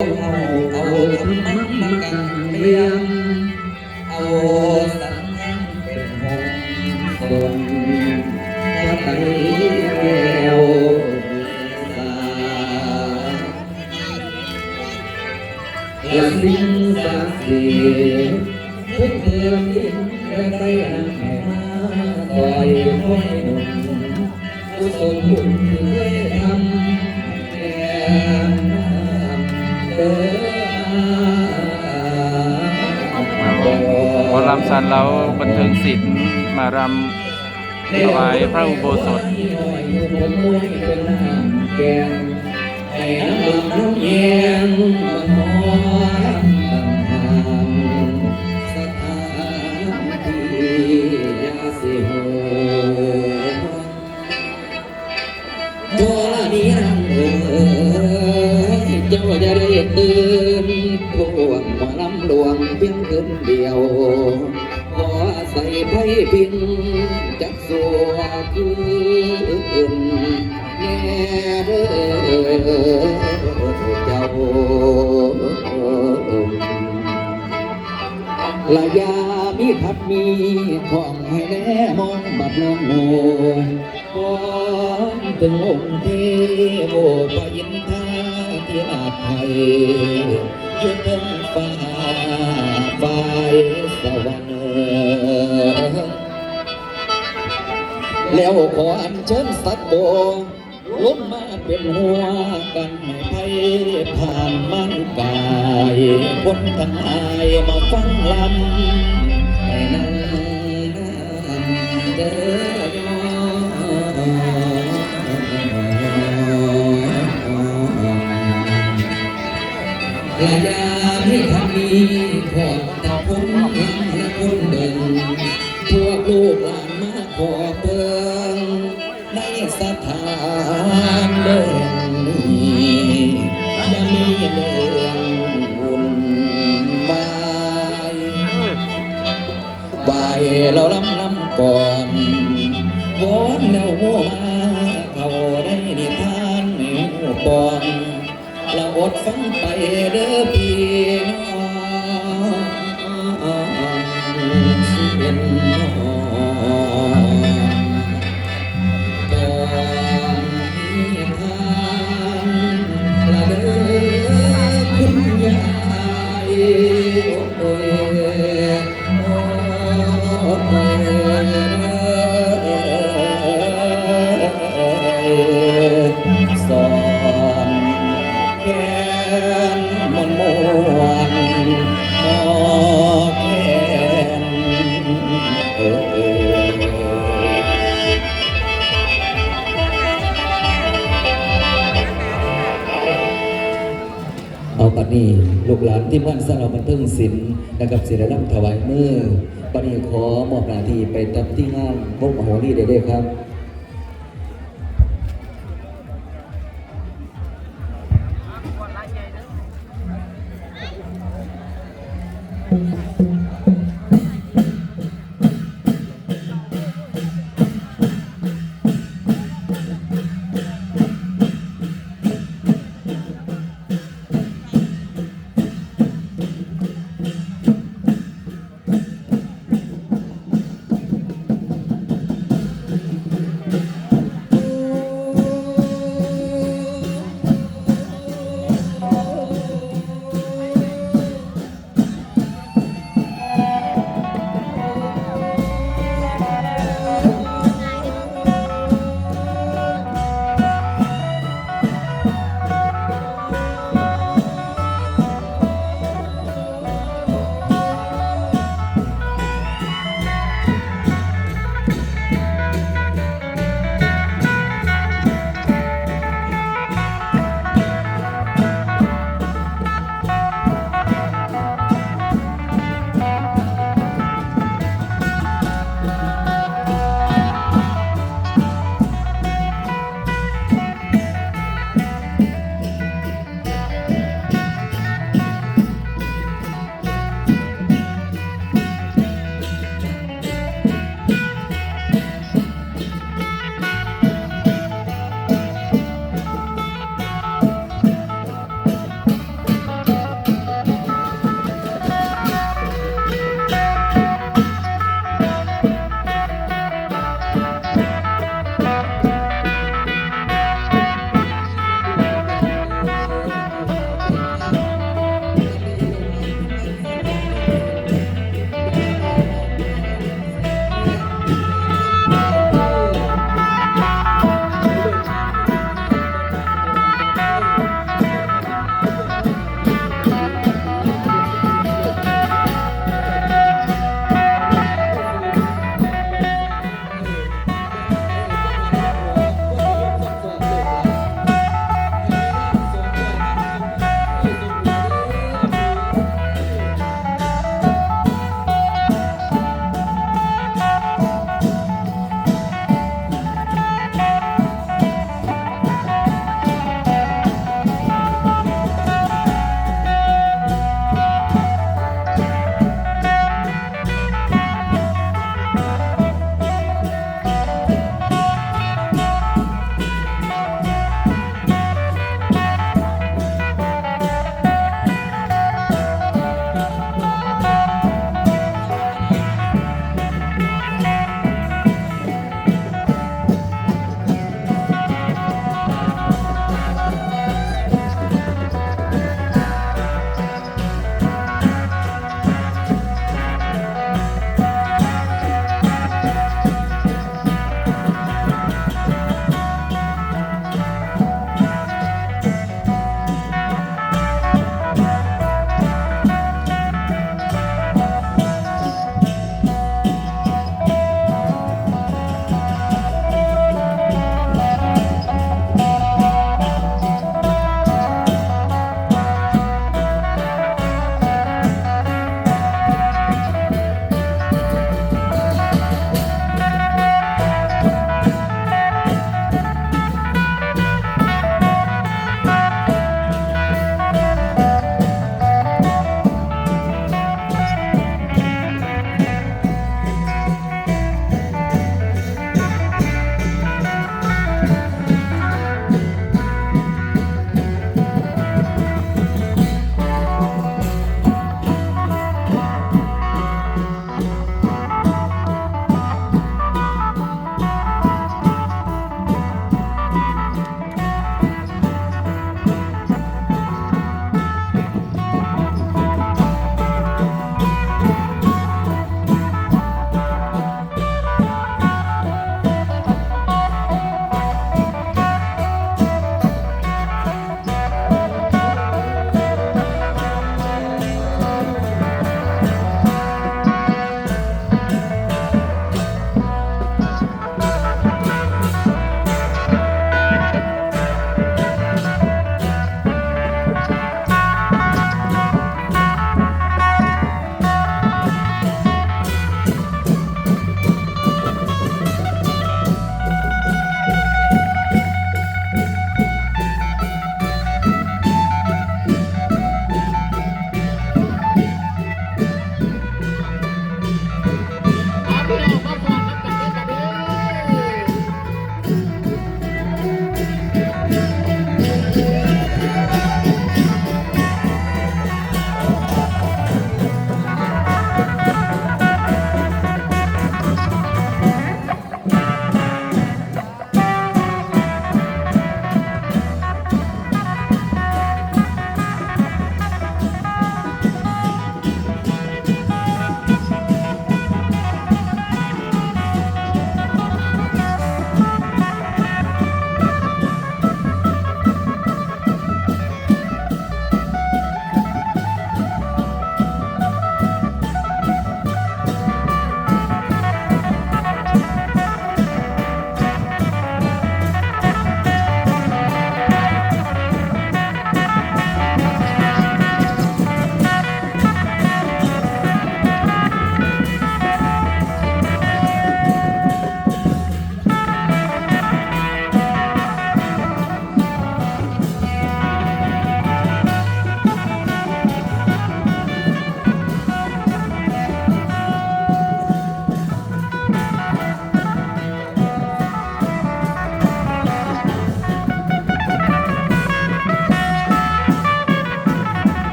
เอาเอาธรรมะมากันเรียงเอาสังฆเป็นหงสนพระไหมอยคอยหนุนกุศลบุญที่เคยทำแก่เด้อหมอลำสันเราบันเทิงศิลป์มารำถวายพระอุโบสถแกงให้น้ำลำน้ำเย็นมันหอม ศอื่นทวงหมอลำหลวงเพียงคืนเดียว ขอใส่ไพ่พินจักสัวคืนแน่เด้อเจ้าละยามีพัดมีของให้แน่มองบัดน้องโง่ก่อนถึงองค์เทโวปยินทา ที่อาจไทยอยู่บนฟ้าฟ้าสวรรค์แล้วขออัญเชิญสัตว์โบลงมาเป็นหัวกันให้ไพผ่านมันกายคนทั้งอายมาฟังลำให้นั่ง อลายาพิธามีขอดตะคนละคนเดินพวกลูกหลานมาขอเปิงในสถานเดินนี้ยังมีเรื่องบุญบายบายเราล้ำล้ำก่อนวอนแนวหัวมาเขาได้นิทานในหัวปอน อดฟังไปเด้อ เอาปัดนี้ลูกหลานที่บ้านสร้างเราบันเทิงศิลป์นะครับศิลป์ถวายมือปัดนี้ขอมอบหน้าที่ไปตับที่งานพวกมโหรีได้เลยครับ